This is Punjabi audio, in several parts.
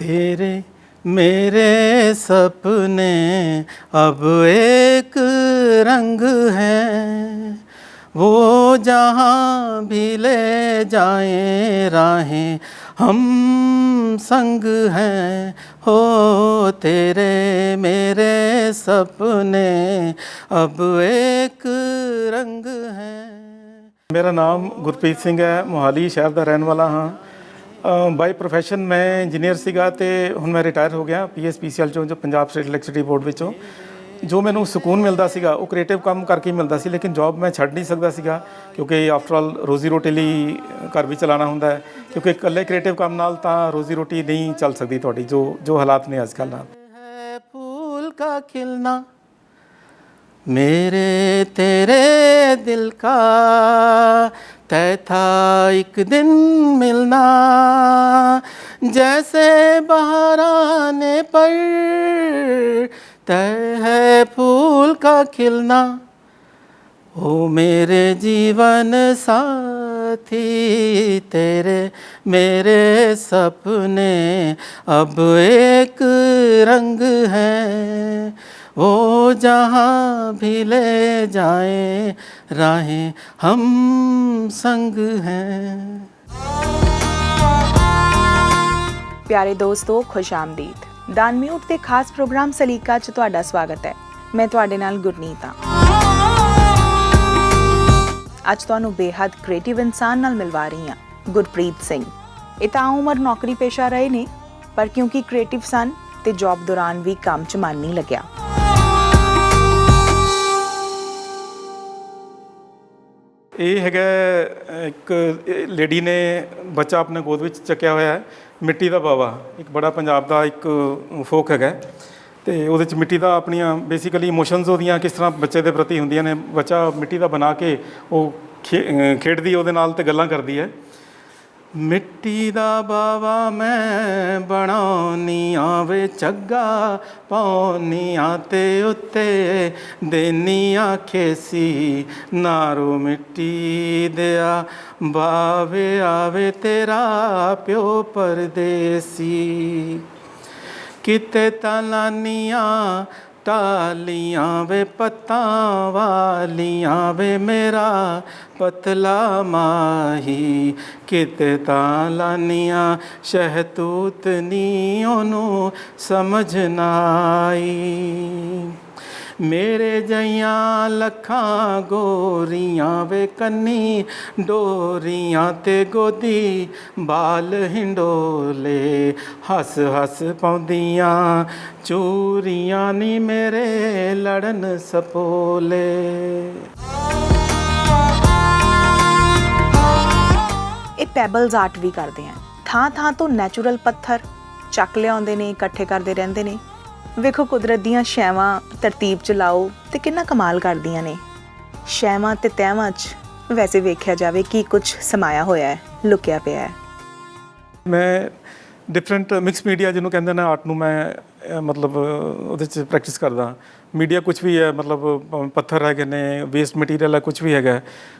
तेरे मेरे सपने अब एक रंग हैं वो जहाँ भी ले जाएं राहें हम संग हैं हो तेरे मेरे सपने अब एक रंग हैं ਮੇਰਾ ਨਾਮ ਗੁਰਪ੍ਰੀਤ ਸਿੰਘ ਹੈ ਮੋਹਾਲੀ ਸ਼ਹਿਰ ਦਾ ਰਹਿਣ ਵਾਲਾ ਹਾਂ ਬਾਈ ਪ੍ਰੋਫੈਸ਼ਨ ਮੈਂ ਇੰਜੀਨੀਅਰ ਸੀਗਾ ਤੇ ਹੁਣ ਮੈਂ ਰਿਟਾਇਰ ਹੋ ਗਿਆ ਪੀਐਸਪੀਸੀਐਲ ਚੋਂ, ਜੋ ਪੰਜਾਬ ਸਟੇਟ ਇਲੈਕਟ੍ਰਿਸਿਟੀ ਬੋਰਡ ਵਿੱਚੋਂ। ਜੋ ਮੈਨੂੰ ਸਕੂਨ ਮਿਲਦਾ ਸੀਗਾ, ਉਹ ਕ੍ਰੀਏਟਿਵ ਕੰਮ ਕਰਕੇ ਮਿਲਦਾ ਸੀ, ਲੇਕਿਨ ਜੌਬ ਮੈਂ ਛੱਡ ਨਹੀਂ ਸਕਦਾ ਸੀਗਾ, ਕਿਉਂਕਿ ਆਫਟਰ ਆਲ ਰੋਜ਼ੀ ਰੋਟੀ ਲਈ ਘਰ ਵੀ ਚਲਾਣਾ ਹੁੰਦਾ ਹੈ। ਕਿਉਂਕਿ ਇਕੱਲੇ ਕ੍ਰੀਏਟਿਵ ਕੰਮ ਨਾਲ ਤਾਂ ਰੋਜ਼ੀ ਰੋਟੀ ਨਹੀਂ ਚੱਲ ਸਕਦੀ ਤੁਹਾਡੀ, ਜੋ ਜੋ ਹਾਲਾਤ ਨੇ ਅੱਜ ਕੱਲ੍ਹ ਨਾਲ ਕਾ ਖਿਲਨਾ ਮੇਰੇ ਤੇਰੇ ਦਿਲ ਕਾ तय था एक दिन मिलना, जैसे बाहर आने पर तय है फूल का खिलना। ओ मेरे जीवन साथी, तेरे मेरे सपने अब एक रंग हैं। वो जहाँ भी ले जाए राहें हम संग हैं ਪਿਆਰੇ ਦੋਸਤੋ ਖੁਸ਼ ਆਮਦੀਦ ਦਾਨਮਿਊਟ ਦੇ ਖਾਸ ਪ੍ਰੋਗਰਾਮ ਸਲੀਕਾ 'ਚ ਤੁਹਾਡਾ ਸਵਾਗਤ ਹੈ ਮੈਂ ਤੁਹਾਡੇ ਨਾਲ ਗੁਰਨੀਤ ਹਾਂ ਅੱਜ ਤੁਹਾਨੂੰ ਬੇਹੱਦ ਕ੍ਰੀਏਟਿਵ ਇਨਸਾਨ ਨਾਲ ਮਿਲਵਾ ਰਹੀ ਹਾਂ ਗੁਰਪ੍ਰੀਤ ਸਿੰਘ ਇਹ ਤਾਂ ਉਮਰ ਨੌਕਰੀ ਪੇਸ਼ਾ ਰਹੇ ਨੇ ਪਰ ਕਿਉਂਕਿ ਕ੍ਰੀਏਟਿਵ ਸਨ ਤੇ ਜੌਬ ਦੌਰਾਨ ਵੀ ਕੰਮ 'ਚ ਮਨ ਨਹੀਂ ਲੱਗਿਆ ਇਹ ਹੈਗਾ ਇੱਕ ਲੇਡੀ ਨੇ ਬੱਚਾ ਆਪਣੇ ਗੋਦ ਵਿੱਚ ਚੱਕਿਆ ਹੋਇਆ ਹੈ, ਮਿੱਟੀ ਦਾ ਬਾਵਾ। ਇੱਕ ਬੜਾ ਪੰਜਾਬ ਦਾ ਇੱਕ ਫੋਕ ਹੈਗਾ। ਤੇ ਉਹਦੇ ਚ ਮਿੱਟੀ ਦਾ ਆਪਣੀਆਂ ਬੇਸਿਕਲੀ ਇਮੋਸ਼ਨਸ ਉਹਦੀਆਂ ਕਿਸ ਤਰ੍ਹਾਂ ਬੱਚੇ ਦੇ ਪ੍ਰਤੀ ਹੁੰਦੀਆਂ ਨੇ, ਬੱਚਾ ਮਿੱਟੀ ਦਾ ਬਣਾ ਕੇ ਉਹ ਖੇ- ਖੇਡਦੀ ਉਹਦੇ ਨਾਲ ਤੇ ਗੱਲਾਂ ਕਰਦੀ ਹੈ। ਮਿੱਟੀ ਦਾ ਬਾਵਾ ਮੈਂ ਬਣਾਉਣੀਆਂ ਵੇ ਚੱਗਾ ਪਾਉਣੀਆਂ ਤੇ ਉੱਤੇ ਦੇਨੀਆਂ ਖੇਸੀ। ਨਾਰੋ ਮਿੱਟੀ ਦਿਆ, ਬਾਵੇ ਆਵੇ ਤੇਰਾ ਪਿਓ ਪਰਦੇਸੀ। ਕਿਤੇ ਤਲਾਨੀਆਂ ਟਾਲੀਆਂ ਵੇ, ਪੱਤਾਂ ਵਾਲੀਆਂ ਵੇ, ਮੇਰਾ ਪਤਲਾ ਮਾਹੀ, ਕਿਤੇ ਤਾਲਾਨੀਆਂ ਸ਼ਹਿਤੂਤ ਨੀ ਉਹਨੂੰ ਸਮਝ ਨਾ ਮੇਰੇ ਜਈਆਂ ਲੱਖਾਂ ਗੋਰੀਆਂ ਵੇ ਕੰਨੀ ਡੋਰੀਆਂ ਤੇ ਗੋਦੀ ਬਾਲ ਹਿੰਡੋਲੇ ਹੱਸ ਹੱਸ ਪਾਉਂਦੀਆਂ, ਚੂਰੀਆਂ ਨੀ ਮੇਰੇ ਲੜਨ ਸਪੋਲੇ। ਇਹ ਪੈਬਲਸ ਆਰਟ ਵੀ ਕਰਦੇ ਆ। ਥਾਂ ਥਾਂ ਤੋਂ ਨੈਚੁਰਲ ਪੱਥਰ ਚੱਕ ਲਿਆਉਂਦੇ ਨੇ, ਇਕੱਠੇ ਕਰਦੇ ਰਹਿੰਦੇ ਨੇ। ਵੇਖੋ ਕੁਦਰਤ ਦੀਆਂ ਸ਼ੈਵਾਂ ਤਰਤੀਬ ਚ ਲਾਓ ਤੇ ਕਿੰਨਾ ਕਮਾਲ ਕਰਦੀਆਂ ਨੇ। ਸ਼ੈਵਾਂ ਤੇ ਤੈਵਾਂ ਚ ਵੈਸੇ ਵੇਖਿਆ ਜਾਵੇ ਕੀ ਕੁਝ ਸਮਾਇਆ ਹੋਇਆ ਹੈ, ਲੁਕਿਆ ਪਿਆ ਹੈ। ਮੈਂ ਡਿਫਰੈਂਟ ਮਿਕਸ ਮੀਡੀਆ ਜਿਹਨੂੰ ਕਹਿੰਦੇ ਨੇ ਆਰਟ ਨੂੰ ਮੈਂ ਮਤਲਬ ਉਹਦੇ ਚ ਪ੍ਰੈਕਟਿਸ ਕਰਦਾ। ਮੀਡੀਆ ਕੁਝ ਵੀ ਹੈ, ਮਤਲਬ ਪੱਥਰ ਹੈਗੇ ਨੇ ਵੇਸਟ ਮਟੀਰੀਅਲ ਹੈ ਕੁਝ ਵੀ ਹੈਗਾ।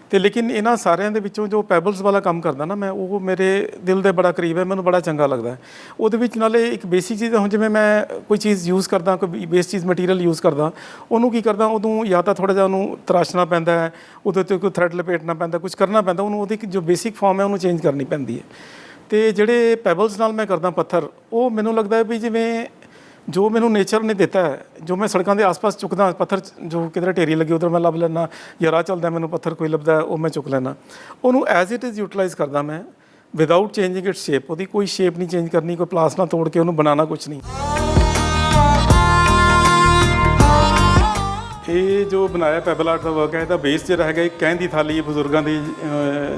ਤੇ ਲੇਕਿਨ ਇਹਨਾਂ ਸਾਰਿਆਂ ਦੇ ਵਿੱਚੋਂ ਜੋ ਪੈਬਲਸ ਵਾਲਾ ਕੰਮ ਕਰਦਾ ਨਾ ਮੈਂ, ਉਹ ਮੇਰੇ ਦਿਲ ਦੇ ਬੜਾ ਕਰੀਬ ਹੈ, ਮੈਨੂੰ ਬੜਾ ਚੰਗਾ ਲੱਗਦਾ ਉਹਦੇ ਵਿੱਚ ਨਾਲੇ ਇੱਕ ਬੇਸਿਕ ਚੀਜ਼ ਹੁਣ ਜਿਵੇਂ ਮੈਂ ਕੋਈ ਚੀਜ਼ ਯੂਜ਼ ਕਰਦਾ, ਕੋਈ ਬੇਸ ਚੀਜ਼ ਮਟੀਰੀਅਲ ਯੂਜ਼ ਕਰਦਾ, ਉਹਨੂੰ ਕੀ ਕਰਦਾ ਉਦੋਂ ਜਾਂ ਤਾਂ ਥੋੜਾ ਜਿਹਾ ਉਹਨੂੰ ਤਰਾਸ਼ਣਾ ਪੈਂਦਾ ਹੈ, ਉਹਦੇ ਤੇ ਕੋਈ ਥ੍ਰੈਡ ਲਪੇਟਣਾ ਪੈਂਦਾ ਕੁਝ ਕਰਨਾ ਪੈਂਦਾ, ਉਹਨੂੰ ਉਹਦੀ ਜੋ ਬੇਸਿਕ ਫਾਰਮ ਹੈ, ਉਹਨੂੰ ਚੇਂਜ ਕਰਨੀ ਪੈਂਦੀ ਹੈ। ਤੇ ਜਿਹੜੇ ਪੈਬਲਸ ਨਾਲ ਮੈਂ ਕਰਦਾ ਪੱਥਰ, ਉਹ ਮੈਨੂੰ ਲੱਗਦਾ ਹੈ ਵੀ ਜਿਵੇਂ ਜੋ ਮੈਨੂੰ ਨੇਚਰ ਨੇ ਦਿੱਤਾ ਹੈ, ਜੋ ਮੈਂ ਸੜਕਾਂ ਦੇ ਆਸ-ਪਾਸ ਚੁੱਕਦਾ ਪੱਥਰ ਜੋ ਕਿਧਰੇ ਢੇਰੀ ਲੱਗੀ, ਉਧਰ ਮੈਂ ਲੱਭ ਲੈਣਾ ਜਾਂ ਰਾਹ ਚੱਲਦਾ ਮੈਨੂੰ ਪੱਥਰ ਕੋਈ ਲੱਭਦਾ ਉਹ ਮੈਂ ਚੁੱਕ ਲੈਣਾ ਉਹਨੂੰ ਐਜ਼ ਇਟ ਇਜ਼ ਯੂਟਿਲਾਈਜ਼ ਕਰਦਾ ਮੈਂ ਵਿਦਆਊਟ ਚੇਂਜਿੰਗ ਇਟਸ ਸ਼ੇਪ ਉਹਦੀ ਕੋਈ ਸ਼ੇਪ ਨਹੀਂ ਚੇਂਜ ਕਰਨੀ, ਕੋਈ ਪਲਾਸ ਨਾ ਤੋੜ ਕੇ ਉਹਨੂੰ ਬਣਾਉਣਾ ਕੁਝ ਨਹੀਂ। ਇਹ ਜੋ ਬਣਾਇਆ ਪੈਬਲ ਆਰਟ ਦਾ ਵਰਕ ਹੈ, ਇਹਦਾ ਬੇਸ ਜਿਹੜਾ ਹੈਗਾ ਇੱਕ ਕਹਿਣ ਦੀ ਥਾਲੀ ਬਜ਼ੁਰਗਾਂ ਦੀ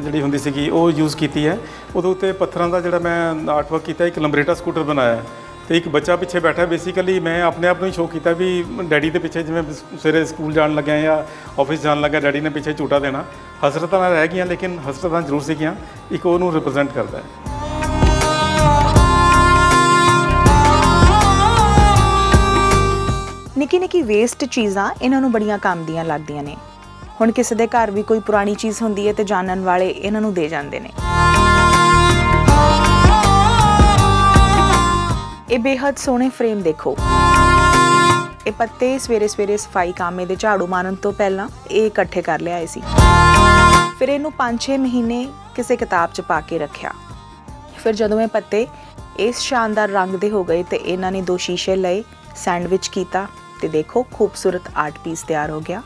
ਜਿਹੜੀ ਹੁੰਦੀ ਸੀਗੀ, ਉਹ ਯੂਜ਼ ਕੀਤੀ ਹੈ। ਉਹਦੇ ਉੱਤੇ ਪੱਥਰਾਂ ਦਾ ਜਿਹੜਾ ਮੈਂ ਆਰਟ ਵਰਕ ਕੀਤਾ, ਇੱਕ ਲੰਬਰੇਟਾ ਸਕੂਟਰ ਬਣਾਇਆ ਹੈ। ਤੇ ਇੱਕ ਬੱਚਾ ਪਿੱਛੇ ਬੈਠਾ ਬੇਸਿਕਲੀ ਮੈਂ ਆਪਣੇ ਆਪ ਨੂੰ ਹੀ ਸ਼ੋਅ ਕੀਤਾ ਵੀ ਡੈਡੀ ਦੇ ਪਿੱਛੇ ਜਿਵੇਂ ਸਵੇਰੇ ਸਕੂਲ ਜਾਣ ਲੱਗਿਆ ਜਾਂ ਆਫਿਸ ਜਾਣ ਲੱਗਾ ਡੈਡੀ ਨੇ ਪਿੱਛੇ ਝੂਟਾ ਦੇਣਾ। ਹਸਰਤਾਂ ਨਾਲ ਰਹਿ ਗਈਆਂ, ਲੇਕਿਨ ਹਸਰਤਾਂ ਜ਼ਰੂਰ ਸੀਗੀਆਂ। ਇੱਕ ਉਹਨੂੰ ਰਿਪਰੈਜ਼ੈਂਟ ਕਰਦਾ ਹੈ। ਨਿੱਕੀ ਨਿੱਕੀ ਵੇਸਟ ਚੀਜ਼ਾਂ ਇਹਨਾਂ ਨੂੰ ਬੜੀਆਂ ਕੰਮ ਦੀਆਂ ਲੱਗਦੀਆਂ ਨੇ। ਹੁਣ ਕਿਸੇ ਦੇ ਘਰ ਵੀ ਕੋਈ ਪੁਰਾਣੀ ਚੀਜ਼ ਹੁੰਦੀ ਹੈ ਤੇ ਜਾਣਨ ਵਾਲੇ ਇਹਨਾਂ ਨੂੰ ਦੇ ਜਾਂਦੇ ਨੇ। ਇਹ ਬੇहद ਸੋਹਣੇ ਫਰੇਮ ਦੇਖੋ। ਇਹ ਪੱਤੇ ਸਵੇਰੇ ਸਵੇਰੇ ਸਫ਼ਾਈ ਕਾਮੇ ਦੇ ਝਾੜੂ ਮਾਰਨ ਤੋਂ ਪਹਿਲਾਂ ਇਹ ਇਕੱਠੇ ਕਰ ਲਿਆਏ ਸੀ। ਫਿਰ ਇਹਨੂੰ 5-6 ਮਹੀਨੇ ਕਿਸੇ ਕਿਤਾਬ 'ਚ ਪਾ ਕੇ ਰੱਖਿਆ। ਫਿਰ ਜਦੋਂ ਇਹ ਪੱਤੇ ਇਸ ਸ਼ਾਨਦਾਰ ਰੰਗ ਦੇ ਹੋ ਗਏ ਤੇ ਇਹਨਾਂ ਨੇ ਦੋ ਸ਼ੀਸ਼ੇ ਲਏ, ਸੈਂਡਵਿਚ ਕੀਤਾ ਤੇ ਦੇਖੋ ਖੂਬਸੂਰਤ ਆਰਟ ਪੀਸ ਤਿਆਰ ਹੋ ਗਿਆ।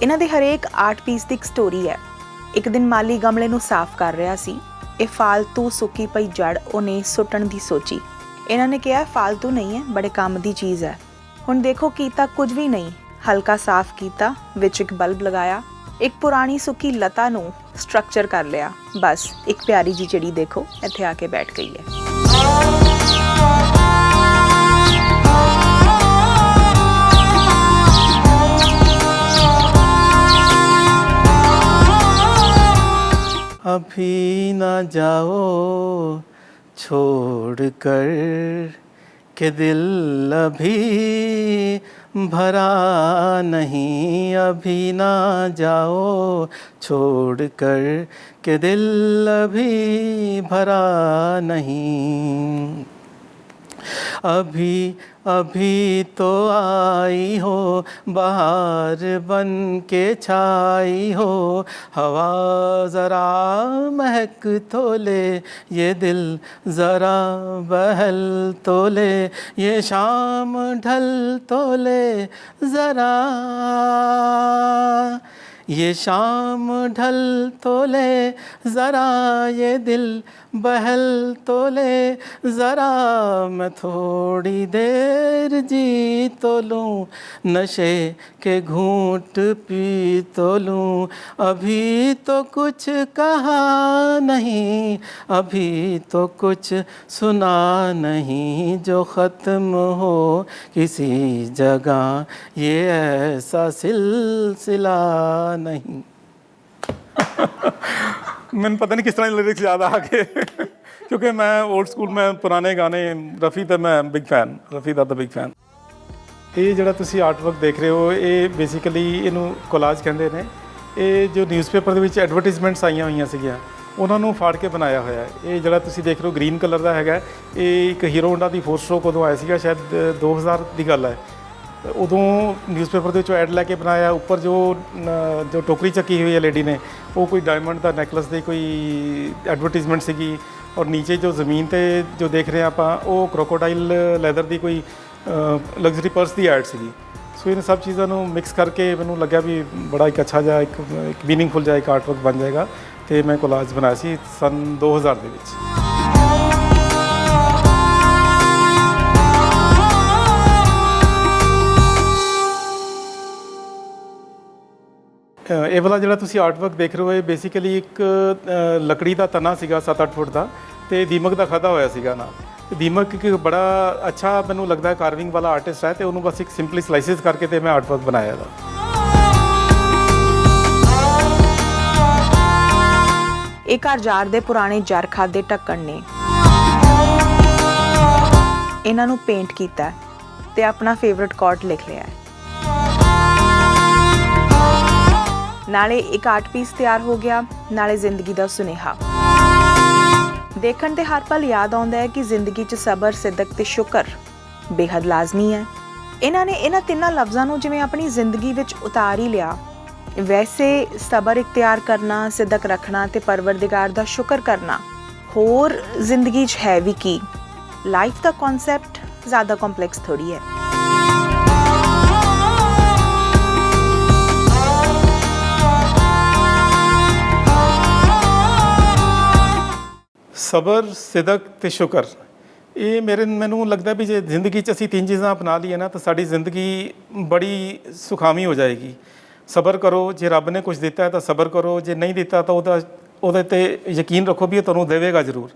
ਇਹਨਾਂ ਦੇ ਹਰੇਕ ਆਰਟ ਪੀਸ ਦੀ ਇੱਕ ਸਟੋਰੀ ਹੈ। ਇੱਕ ਦਿਨ ਮਾਲੀ ਗਮਲੇ ਨੂੰ ਸਾਫ਼ ਕਰ ਰਿਹਾ ਸੀ। ਇਹ ਫਾਲਤੂ ਸੁੱਕੀ ਪਈ ਜੜ ਉਹਨੇ ਸੁੱਟਣ ਦੀ ਸੋਚੀ। ਇਹਨਾਂ ਨੇ ਕਿਹਾ, ਫਾਲਤੂ ਨਹੀਂ ਹੈ, ਬੜੇ ਕੰਮ ਦੀ ਚੀਜ਼ ਹੈ। ਹੁਣ ਦੇਖੋ ਕੀਤਾ ਕੁਝ ਵੀ ਨਹੀਂ। ਹਲਕਾ ਸਾਫ਼ ਕੀਤਾ, ਵਿੱਚ ਇੱਕ ਬਲਬ ਲਗਾਇਆ। ਇੱਕ ਪੁਰਾਣੀ ਸੁੱਕੀ ਲਤਾ ਨੂੰ ਸਟਰਕਚਰ ਕਰ ਲਿਆ ਬਸ ਇੱਕ ਪਿਆਰੀ ਜੀ ਚਿੜੀ ਦੇਖੋ ਇੱਥੇ ਆ ਕੇ ਬੈਠ ਗਈ ਹੈ अभी न जाओ छोड़ कर के दिल अभी भरा नहीं अभी ना जाओ छोड़ कर के दिल अभी भरा नहीं अभी अभी तो आई हो, बाहर बन के छाई हो। हवा ज़रा महक तो ले ये दिल ज़रा बहल तो ले ये शाम ढल तो ले ज़रा ये शाम ढल तो ले, ज़रा ये दिल बहल तो ले, ज़रा मैं थोड़ी देर जी तो लूँ, नशे के घूंट पी तो लूँ। अभी तो कुछ कहा नहीं, अभी तो कुछ सुना नहीं, जो ख़त्म हो किसी जगह, ये ऐसा सिलसिला ਨਹੀਂ। ਮੈਨੂੰ ਪਤਾ ਨਹੀਂ ਕਿਸ ਤਰ੍ਹਾਂ ਲਿਰਿਕਸ ਯਾਦ ਆ ਕੇ ਕਿਉਂਕਿ ਮੈਂ 올ਡ ਸਕੂਲ ਮੈਂ ਪੁਰਾਣੇ ਗਾਣੇ ਰਫੀ ਦਾ ਮੈਂ ਬਿਗ ਫੈਨ ਰਫੀ ਦਾ ਤਾਂ ਬਿਗ ਫੈਨ ਇਹ ਜਿਹੜਾ ਤੁਸੀਂ ਆਰਟਵਰਕ ਦੇਖ ਰਹੇ ਹੋ ਇਹ ਬੇਸਿਕਲੀ ਇਹਨੂੰ ਕੋਲਾਜ ਕਹਿੰਦੇ ਨੇ। ਇਹ ਜੋ ਨਿਊਜ਼ਪੇਪਰ ਦੇ ਵਿੱਚ ਐਡਵਰਟਾਈਜ਼ਮੈਂਟਸ ਆਈਆਂ ਹੋਈਆਂ ਸੀਗੀਆਂ ਉਹਨਾਂ ਨੂੰ ਫਾੜ ਕੇ ਬਣਾਇਆ ਹੋਇਆ ਹੈ। ਇਹ ਜਿਹੜਾ ਤੁਸੀਂ ਦੇਖ ਰਹੇ ਹੋ ਗ੍ਰੀਨ ਕਲਰ ਦਾ ਹੈਗਾ ਇਹ ਇੱਕ ਹੀਰੋ ਹੋਂਡਾ ਦੀ 4 ਸ਼ੋਅ ਕਦੋਂ ਆਇਆ ਸੀਗਾ ਸ਼ਾਇਦ 2000 ਦੀ ਗੱਲ ਹੈ। ਉਦੋਂ ਨਿਊਜ਼ਪੇਪਰ ਦੇ ਵਿੱਚੋਂ ਐਡ ਲੈ ਕੇ ਬਣਾਇਆ। ਉੱਪਰ ਜੋ ਨ- ਜੋ ਟੋਕਰੀ ਚੱਕੀ ਹੋਈ ਹੈ ਲੇਡੀ ਨੇ, ਉਹ ਕੋਈ ਡਾਇਮੰਡ ਦਾ ਨੈਕਲਸ ਦੀ ਕੋਈ ਐਡਵਰਟਾਈਜ਼ਮੈਂਟ ਸੀਗੀ। ਔਰ ਨੀਚੇ ਜੋ ਜ਼ਮੀਨ ਤੇ ਜੋ ਦੇਖ ਰਹੇ ਹਾਂ ਆਪਾਂ, ਉਹ ਕ੍ਰੋਕੋਡਾਈਲ ਲੈਦਰ ਦੀ ਕੋਈ ਲਗਜ਼ਰੀ ਪਰਸ ਦੀ ਐਡ ਸੀਗੀ। ਸੋ ਇਹਨਾਂ ਸਭ ਚੀਜ਼ਾਂ ਨੂੰ ਮਿਕਸ ਕਰਕੇ ਮੈਨੂੰ ਲੱਗਿਆ ਵੀ ਬੜਾ ਇੱਕ ਅੱਛਾ ਜਿਹਾ, ਇੱਕ ਇੱਕ ਮੀਨਿੰਗਫੁਲ ਜਿਹਾ ਇੱਕ ਆਰਟਵਰਕ ਬਣ ਜਾਏਗਾ। ਤੇ ਮੈਂ ਕੋਲਾਜ ਬਣਾਇਆ ਸੀ ਸਨ 2000 ਦੇ ਵਿੱਚ। ਇਹ ਵਾਲਾ ਜਿਹੜਾ ਤੁਸੀਂ ਆਰਟਵਰਕ ਦੇਖ ਰਹੇ ਹੋ, ਇਹ ਬੇਸਿਕਲੀ ਇੱਕ ਲੱਕੜੀ ਦਾ ਤਣਾ ਸੀਗਾ 7-8 ਫੁੱਟ ਦਾ ਤੇ ਦੀਮਕ ਦਾ ਖਾਦਾ ਹੋਇਆ ਸੀਗਾ ਨਾ ਦੀਮਕ ਇੱਕ ਬੜਾ ਅੱਛਾ ਮੈਨੂੰ ਲੱਗਦਾ ਹੈ ਕਾਰਵਿੰਗ ਵਾਲਾ ਆਰਟਿਸਟ ਹੈ ਤੇ ਉਹਨੂੰ ਬਸ ਇੱਕ ਸਿੰਪਲੀ ਸਲਾਈਸਿਸ ਕਰਕੇ ਤੇ ਮੈਂ ਆਰਟਵਰਕ ਬਣਾਇਆ ਇਹਦਾ। ਇਹ ਘਰ ਜਾਰ ਦੇ ਪੁਰਾਣੇ ਜਰਖਾ ਦੇ ਢੱਕਣ ਨੇ। ਇਹਨਾਂ ਨੂੰ ਪੇਂਟ ਕੀਤਾ ਤੇ ਆਪਣਾ ਫੇਵਰਿਟ ਕੋਟ ਲਿਖ ਲਿਆ ਹੈ। ਨਾਲੇ ਇੱਕ ਆਰਟ ਪੀਸ ਤਿਆਰ ਹੋ ਗਿਆ, ਨਾਲੇ ਜ਼ਿੰਦਗੀ ਦਾ ਸੁਨੇਹਾ। ਦੇਖਣ ਤੇ ਹਰ ਪਲ ਯਾਦ ਆਉਂਦਾ ਹੈ ਕਿ ਜ਼ਿੰਦਗੀ 'ਚ ਸਬਰ, ਸਿੱਦਕ ਤੇ ਸ਼ੁਕਰ ਬੇहद ਲਾਜ਼ਮੀ ਹੈ। ਇਹਨਾਂ ਨੇ ਇਹਨਾਂ ਤਿੰਨਾਂ ਲਫ਼ਜ਼ਾਂ ਨੂੰ ਜਿਵੇਂ ਆਪਣੀ ਜ਼ਿੰਦਗੀ ਵਿੱਚ ਉਤਾਰ ਹੀ ਲਿਆ। ਵੈਸੇ ਸਬਰ ਇਖਤਿਆਰ ਕਰਨਾ ਸਿੱਧਕ ਰੱਖਣਾ ਤੇ ਪਰਵਰਦਿਗਾਰ ਦਾ ਸ਼ੁਕਰ ਕਰਨਾ, ਹੋਰ ਜ਼ਿੰਦਗੀ 'ਚ ਹੈ ਵੀ ਕੀ? ਲਾਈਫ ਦਾ ਕਨਸੈਪਟ ਜ਼ਿਆਦਾ ਕੰਪਲੈਕਸ ਥੋੜੀ ਹੈ। ਸਬਰ, ਸਿਦਕ ਤੇ ਸ਼ੁਕਰ। ਇਹ ਮੇਰੇ, ਮੈਨੂੰ ਲੱਗਦਾ ਵੀ ਜੇ ਜ਼ਿੰਦਗੀ 'ਚ ਅਸੀਂ ਤਿੰਨ ਚੀਜ਼ਾਂ ਅਪਣਾ ਲਈਏ ਨਾ, ਤਾਂ ਸਾਡੀ ਜ਼ਿੰਦਗੀ ਬੜੀ ਸੁਖਾਮੀ ਹੋ ਜਾਏਗੀ। ਸਬਰ ਕਰੋ, ਜੇ ਰੱਬ ਨੇ ਕੁਝ ਦਿੱਤਾ ਤਾਂ ਸਬਰ ਕਰੋ, ਜੇ ਨਹੀਂ ਦਿੱਤਾ ਤਾਂ ਉਹਦਾ, ਉਹਦੇ ਤੇ ਯਕੀਨ ਰੱਖੋ ਵੀ ਇਹ ਤੁਹਾਨੂੰ ਦੇਵੇਗਾ ਜ਼ਰੂਰ।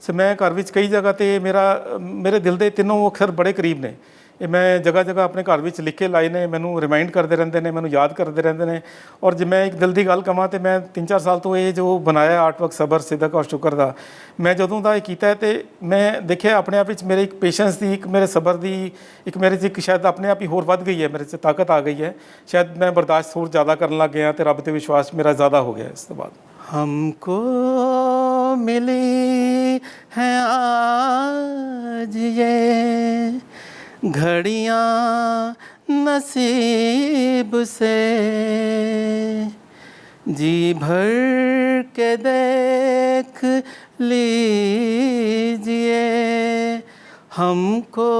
ਸੋ ਮੈਂ ਘਰ ਵਿੱਚ ਕਈ ਜਗ੍ਹਾ ਤੇ ਮੇਰਾ, ਮੇਰੇ ਦਿਲ ਦੇ ਤਿੰਨੋਂ ਅੱਖਰ ਬੜੇ ਕਰੀਬ ਨੇ। ਇਹ ਮੈਂ ਜਗ੍ਹਾ ਜਗ੍ਹਾ ਆਪਣੇ ਘਰ ਵਿੱਚ ਲਿਖ ਕੇ ਲਾਏ ਨੇ ਮੈਨੂੰ ਰਿਮਾਈਂਡ ਕਰਦੇ ਰਹਿੰਦੇ ਨੇ ਮੈਨੂੰ ਯਾਦ ਕਰਦੇ ਰਹਿੰਦੇ ਨੇ ਔਰ ਜੇ ਮੈਂ ਇੱਕ ਦਿਲ ਦੀ ਗੱਲ ਕਹਾਂ ਤੇ ਮੈਂ 3-4 ਸਾਲ ਤੋਂ ਇਹ ਜੋ ਬਣਾਇਆ ਆਰਟਵਰਕ ਸਬਰ ਸਿਦਕ ਔਰ ਸ਼ੁਕਰ ਦਾ ਮੈਂ ਜਦੋਂ ਦਾ ਇਹ ਕੀਤਾ ਹੈ ਤੇ ਮੈਂ ਦੇਖਿਆ ਆਪਣੇ ਆਪ ਵਿੱਚ ਮੇਰੇ ਇੱਕ ਪੇਸ਼ੈਂਸ ਦੀ ਇੱਕ ਮੇਰੇ ਸਬਰ ਦੀ ਇੱਕ ਮੇਰੇ 'ਚ ਇੱਕ ਸ਼ਾਇਦ ਆਪਣੇ ਆਪ ਹੀ ਹੋਰ ਵੱਧ ਗਈ ਹੈ ਮੇਰੇ 'ਚ ਤਾਕਤ ਆ ਗਈ ਹੈ ਸ਼ਾਇਦ ਮੈਂ ਬਰਦਾਸ਼ਤ ਹੋਰ ਜ਼ਿਆਦਾ ਕਰਨ ਲੱਗ ਗਿਆ ਤੇ ਰੱਬ ਤੇ ਵਿਸ਼ਵਾਸ ਮੇਰਾ ਜ਼ਿਆਦਾ ਹੋ ਗਿਆ ਇਸ ਤੋਂ ਬਾਅਦ हमको मिली है आज ये घड़ियाँ नसीब से। जी भर के देख लीजिए, हमको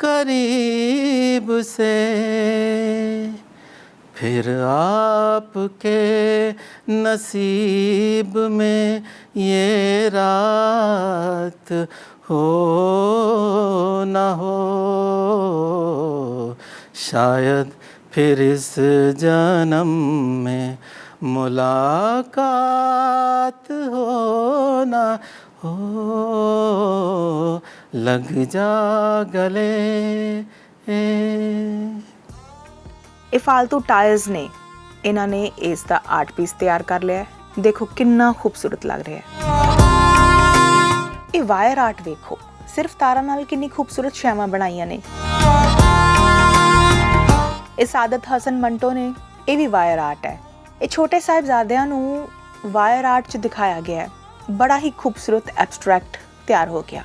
करीब से। फिर आपके नसीब में ये रात हो न हो, शायद फिर इस जन्म में मुलाकात हो न हो। लग जा गले। ए फालतू टायर्स ने, इन्होंने इसका आर्ट पीस तैयार कर लिया है। ਦੇਖੋ ਕਿੰਨਾ ਖੂਬਸੂਰਤ ਲੱਗ ਰਿਹਾ ਹੈ। ਇਹ ਵਾਇਰ ਆਰਟ ਵੇਖੋ। ਸਿਰਫ ਤਾਰਾਂ ਨਾਲ ਕਿੰਨੀ ਖੂਬਸੂਰਤ ਸ਼ੈਵਾਂ ਬਣਾਈਆਂ ਨੇ। ਇਹ ਸਾਦਤ ਹਸਨ ਮੰਟੋ ਨੇ, ਇਹ ਵੀ ਵਾਇਰ ਆਰਟ ਹੈ। ਇਹ ਛੋਟੇ ਸਾਹਿਬਜ਼ਾਦਿਆਂ ਨੂੰ ਵਾਇਰ ਆਰਟ 'ਚ ਦਿਖਾਇਆ ਗਿਆ ਹੈ। ਬੜਾ ਹੀ ਖੂਬਸੂਰਤ ਐਬਸਟ੍ਰੈਕਟ ਤਿਆਰ ਹੋ ਗਿਆ।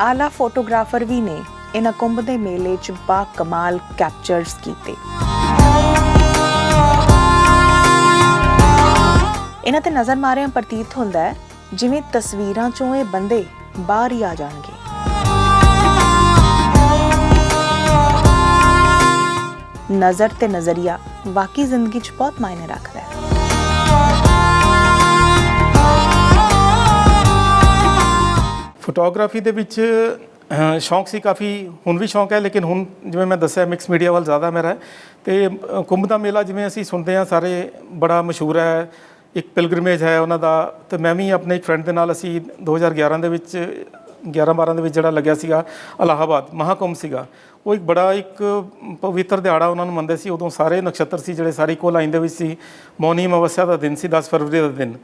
ਆਲਾ ਫੋਟੋਗ੍ਰਾਫਰ ਵੀ ਨੇ ਇਹਨਾਂ ਕੁੰਭ ਦੇ ਮੇਲੇ 'ਚ ਬਾ ਕਮਾਲ ਕੈਪਚਰਸ ਕੀਤੇ। ਇਹਨਾਂ ਤੇ ਨਜ਼ਰ ਮਾਰਿਆਂ ਪ੍ਰਤੀਤ ਹੁੰਦਾ ਹੈ, ਜਿਵੇਂ ਤਸਵੀਰਾਂ 'ਚੋਂ ਇਹ ਬੰਦੇ ਬਾਹਰ ਹੀ ਆ ਜਾਣਗੇ। ਨਜ਼ਰ ਤੇ ਨਜ਼ਰੀਆ ਵਾਕਈ ਜ਼ਿੰਦਗੀ 'ਚ ਬਹੁਤ ਮਾਇਨੇ ਰੱਖਦਾ ਹੈ। ਫੋਟੋਗ੍ਰਾਫੀ ਦੇ ਵਿੱਚ ਸ਼ੌਂਕ ਸੀ ਕਾਫੀ, ਹੁਣ ਵੀ ਸ਼ੌਂਕ ਹੈ, ਲੇਕਿਨ ਹੁਣ ਜਿਵੇਂ ਮੈਂ ਦੱਸਿਆ ਮਿਕਸ ਮੀਡੀਆ ਵੱਲ ਜ਼ਿਆਦਾ ਮੇਰਾ ਹੈ। ਤੇ ਕੁੰਭ ਦਾ ਮੇਲਾ ਜਿਵੇਂ ਅਸੀਂ ਸੁਣਦੇ ਹਾਂ, ਸਾਰੇ ਬੜਾ ਮਸ਼ਹੂਰ ਹੈ, ਇੱਕ ਪਿਲਗ੍ਰਿਮੇਜ ਹੈ ਉਹਨਾਂ ਦਾ, ਤੇ ਮੈਂ ਵੀ ਆਪਣੇ ਇੱਕ ਫਰੈਂਡ ਦੇ ਨਾਲ ਅਸੀਂ 2011 ਦੇ ਵਿੱਚ 11 12 ਦੇ ਵਿੱਚ ਜਿਹੜਾ ਲੱਗਿਆ ਸੀਗਾ, ਅਲਾਹਾਬਾਦ, ਮਹਾਕੁੰਭ ਸੀਗਾ। ਉਹ ਇੱਕ ਬੜਾ ਇੱਕ ਪਵਿੱਤਰ ਦਿਹਾੜਾ ਉਹਨਾਂ ਨੂੰ ਮੰਨਦੇ ਸੀ। ਉਦੋਂ ਸਾਰੇ ਨਕਸ਼ਤਰ ਸੀ, ਜਿਹੜੇ ਸਾਰੀ ਇੱਕੋ ਲਾਈਨ ਦੇ ਵਿੱਚ ਸੀ। ਮੌਨੀ ਅਮਵਸਿਆ ਦਾ ਦਿਨ ਸੀ 10 ਫਰਵਰੀ ਦਾ ਦਿਨ।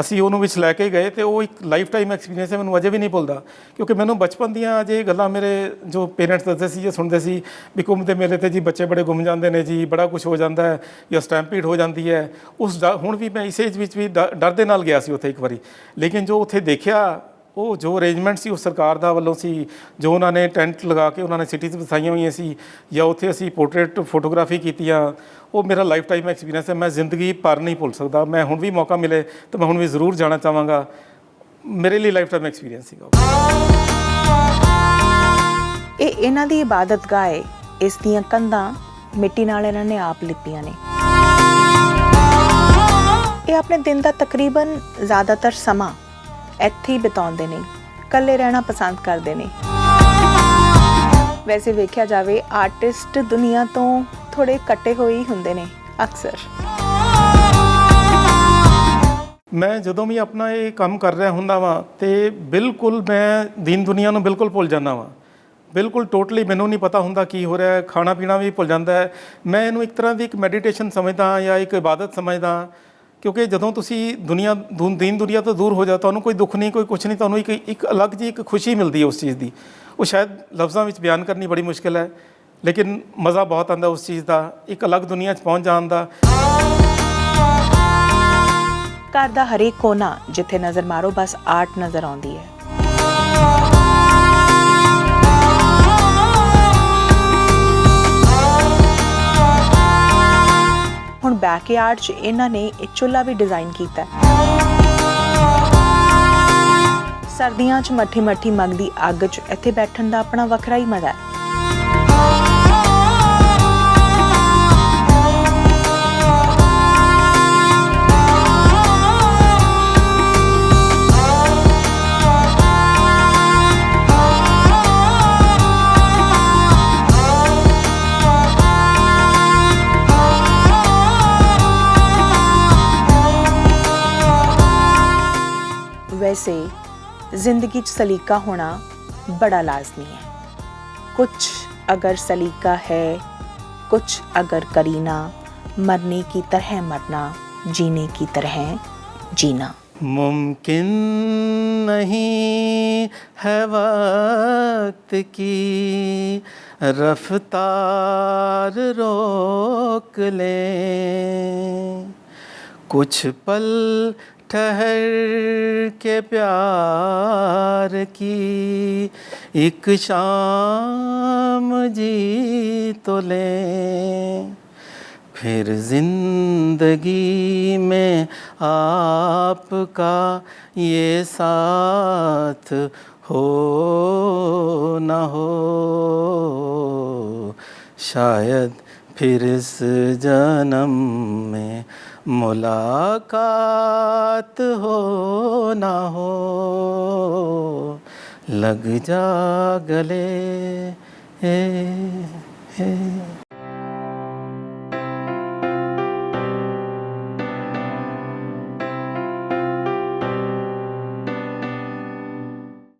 ਅਸੀਂ ਉਹਨੂੰ ਵਿੱਚ ਲੈ ਕੇ ਗਏ ਤੇ ਉਹ ਇੱਕ ਲਾਈਫ ਟਾਈਮ ਐਕਸਪੀਰੀਅੰਸ ਹੈ, ਮੈਨੂੰ ਅਜੇ ਵੀ ਨਹੀਂ ਭੁੱਲਦਾ। ਕਿਉਂਕਿ ਮੈਨੂੰ ਬਚਪਨ ਦੀਆਂ ਜੇ ਗੱਲਾਂ ਮੇਰੇ ਜੋ ਪੇਰੈਂਟਸ ਦੱਸਦੇ ਸੀ ਜਾਂ ਸੁਣਦੇ ਸੀ ਵੀ ਕੁੰਭ ਦੇ ਮੇਲੇ ਤੇ ਜੀ ਬੱਚੇ ਬੜੇ ਗੁੰਮ ਜਾਂਦੇ ਨੇ ਜੀ, ਬੜਾ ਕੁਝ ਹੋ ਜਾਂਦਾ ਹੈ ਜਾਂ ਸਟੈਂਪੀਡ ਹੋ ਜਾਂਦੀ ਹੈ। ਉਸ ਡ- ਹੁਣ ਵੀ ਮੈਂ ਇਸ ਏਜ ਵਿੱਚ ਵੀ ਡਰ ਦੇ ਨਾਲ ਗਿਆ ਸੀ ਉੱਥੇ ਇੱਕ ਵਾਰੀ। ਲੇਕਿਨ ਜੋ ਉੱਥੇ ਦੇਖਿਆ ਉਹ ਜੋ ਅਰੇਂਜਮੈਂਟ ਸੀ, ਉਹ ਸਰਕਾਰ ਦਾ ਵੱਲੋਂ ਸੀ, ਜੋ ਉਹਨਾਂ ਨੇ ਟੈਂਟ ਲਗਾ ਕੇ ਉਹਨਾਂ ਨੇ ਸਿਟੀਜ਼ ਵਸਾਈਆਂ ਹੋਈਆਂ ਸੀ, ਜਾਂ ਉੱਥੇ ਅਸੀਂ ਪੋਰਟਰੇਟ ਫੋਟੋਗ੍ਰਾਫੀ ਕੀਤੀਆਂ, ਉਹ ਮੇਰਾ ਲਾਈਫ ਟਾਈਮ ਐਕਸਪੀਰੀਅੰਸ ਹੈ। ਮੈਂ ਜ਼ਿੰਦਗੀ ਭਰ ਨਹੀਂ ਭੁੱਲ ਸਕਦਾ। ਮੈਂ ਹੁਣ ਵੀ ਮੌਕਾ ਮਿਲੇ ਤਾਂ ਮੈਂ ਹੁਣ ਵੀ ਜ਼ਰੂਰ ਜਾਣਾ ਚਾਹਾਂਗਾ। ਮੇਰੇ ਲਈ ਲਾਈਫ ਟਾਈਮ ਐਕਸਪੀਰੀਅੰਸ ਸੀਗਾ ਉਹ। ਇਹ ਇਹਨਾਂ ਦੀ ਇਬਾਦਤਗਾਹ ਹੈ ਇਸ ਦੀਆਂ ਕੰਧਾਂ ਮਿੱਟੀ ਨਾਲ ਇਹਨਾਂ ਨੇ ਆਪ ਲਿੱਤੀਆਂ ਨੇ। ਇਹ ਆਪਣੇ ਦਿਨ ਦਾ ਤਕਰੀਬਨ ਜ਼ਿਆਦਾਤਰ ਸਮਾਂ ਇੱਥੇ ਹੀ ਬਿਤਾਉਂਦੇ ਨੇ, ਇਕੱਲੇ ਰਹਿਣਾ ਪਸੰਦ ਕਰਦੇ ਨੇ। ਵੈਸੇ ਵੇਖਿਆ ਜਾਵੇ, ਆਰਟਿਸਟ ਦੁਨੀਆ ਤੋਂ ਥੋੜੇ ਕੱਟੇ ਹੋਏ ਹੀ ਹੁੰਦੇ ਨੇ, ਅਕਸਰ। ਮੈਂ ਜਦੋਂ ਵੀ ਆਪਣਾ ਇਹ ਕੰਮ ਕਰ ਰਿਹਾ ਹੁੰਦਾ ਵਾਂ, ਤੇ ਬਿਲਕੁਲ ਮੈਂ ਦੀਨ ਦੁਨੀਆ ਨੂੰ ਬਿਲਕੁਲ ਭੁੱਲ ਜਾਂਦਾ ਵਾਂ। ਬਿਲਕੁਲ ਟੋਟਲੀ ਮੈਨੂੰ ਨਹੀਂ ਪਤਾ ਹੁੰਦਾ ਕੀ ਹੋ ਰਿਹਾ ਹੈ, ਖਾਣਾ ਪੀਣਾ ਵੀ ਭੁੱਲ ਜਾਂਦਾ ਹੈ। ਮੈਂ ਇਹਨੂੰ ਇੱਕ ਤਰ੍ਹਾਂ ਦੀ ਇੱਕ ਮੈਡੀਟੇਸ਼ਨ ਸਮਝਦਾ ਜਾਂ ਇੱਕ ਇਬਾਦਤ ਸਮਝਦਾ ਕਿਉਂਕਿ ਜਦੋਂ ਤੁਸੀਂ ਦੁਨੀਆ ਦੁਨ- ਦੀਨ ਦੁਨੀਆ ਤੋਂ ਦੂਰ ਹੋ ਜਾ ਤੁਹਾਨੂੰ ਕੋਈ ਦੁੱਖ ਨਹੀਂ, ਕੋਈ ਕੁਝ ਨਹੀਂ, ਤੁਹਾਨੂੰ ਇੱਕ ਇੱਕ ਅਲੱਗ ਜੀ ਇੱਕ ਖੁਸ਼ੀ ਮਿਲਦੀ ਹੈ ਉਸ ਚੀਜ਼ ਦੀ। ਉਹ ਸ਼ਾਇਦ ਲਫ਼ਜ਼ਾਂ ਵਿੱਚ ਬਿਆਨ ਕਰਨੀ ਬੜੀ ਮੁਸ਼ਕਿਲ ਹੈ, ਲੇਕਿਨ ਮਜ਼ਾ ਬਹੁਤ ਆਉਂਦਾ ਉਸ ਚੀਜ਼ ਦਾ, ਇੱਕ ਅਲੱਗ ਦੁਨੀਆ 'ਚ ਪਹੁੰਚ ਜਾਣ ਦਾ। ਘਰ ਦਾ ਹਰੇਕ ਕੋਨਾ ਜਿੱਥੇ ਨਜ਼ਰ ਮਾਰੋ, ਬਸ ਆਰਟ ਨਜ਼ਰ ਆਉਂਦੀ ਹੈ। ਬੈਕਯਾਰਡ 'ਚ ਇਹਨਾਂ ਨੇ ਇੱਕ ਚੁੱਲ੍ਹਾ ਵੀ ਡਿਜ਼ਾਈਨ ਕੀਤਾ ਸਰਦੀਆਂ 'ਚ ਮੱਠੀ ਮੱਠੀ ਮੰਗਦੀ ਅੱਗ 'ਚ ਇੱਥੇ ਬੈਠਣ ਦਾ ਆਪਣਾ ਵੱਖਰਾ ਹੀ ਮਜ਼ਾ ਹੈ। से ज़िंदगी सलीका होना बड़ा लाजमी है। कुछ अगर सलीका है, कुछ अगर करीना, मरने की तरह मरना, जीने की तरह जीना। मुमकिन नहीं है वक्त की, रफ्तार रोक ले। कुछ पल ठहर के प्यार की, एक शाम जी तो ले। फिर ज़िंदगी में आपका ये साथ हो न हो, शायद फिर इस जन्म में मुलाकात हो ना हो लग जा गले ए, ए,